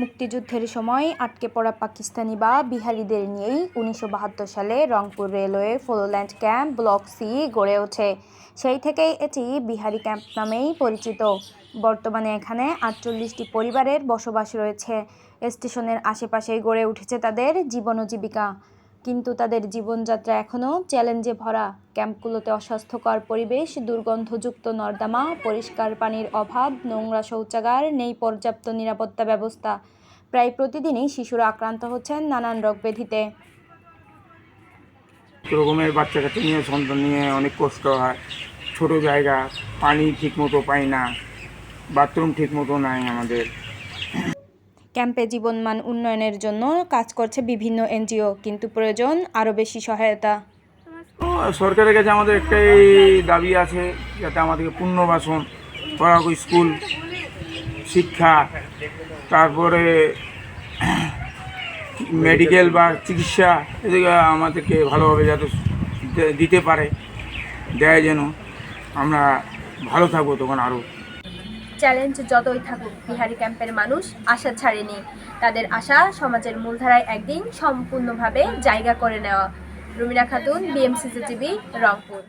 মুক্তিযুদ্ধের সময় আটকে পড়া পাকিস্তানি বা বিহারিদের নিয়েই উনিশশো বাহাত্তর সালে রংপুর রেলওয়ে ফোলোল্যান্ড ক্যাম্প ব্লক সি গড়ে ওঠে। সেই থেকেই এটি বিহারি ক্যাম্প নামেই পরিচিত। বর্তমানে এখানে আটচল্লিশটি পরিবারের বসবাস রয়েছে। স্টেশনের আশেপাশেই গড়ে উঠেছে তাদের জীবন জীবিকা কিন্তু তাদের জীবনযাত্রা এখনও চ্যালেঞ্জে ভরা। ক্যাম্পগুলোতে অস্বাস্থ্যকর পরিবেশ, দুর্গন্ধযুক্ত নর্দমা, পরিষ্কার পানির অভাব, নোংরা শৌচাগার, নেই পর্যাপ্ত নিরাপত্তা ব্যবস্থা। প্রায় প্রতিদিনই শিশুরা আক্রান্ত হচ্ছেন নানান রোগ ব্যাধিতে। রকমের বাচ্চা কাচ্চা নিয়ে, সন্তান নিয়ে অনেক কষ্ট হয়। ছোট জায়গা, পানি ঠিক মতো পাই না, বাথরুম ঠিক মতো নাই আমাদের। ক্যাম্পে জীবনমান উন্নয়নের জন্য কাজ করছে বিভিন্ন এনজিও, কিন্তু প্রয়োজন আরও বেশি সহায়তা। সরকারের কাছে আমাদের একটাই দাবি আছে, যাতে আমাদেরকে পুনর্বাসন করা স্কুল, শিক্ষা, তারপরে মেডিকেল বা চিকিৎসা, এদিকে আমাদেরকে ভালোভাবে যাতে দিতে পারে, দেয় যেন। আমরা ভালো থাকব তখন আরও। চ্যালেঞ্জ যতই থাকুক, বিহারি ক্যাম্পের মানুষ আশা ছাড়েনি। তাদের আশা সমাজের মূলধারায় একদিন সম্পূর্ণভাবে জায়গা করে নেওয়া। Rumina Khatun BMCC TV Rangpur.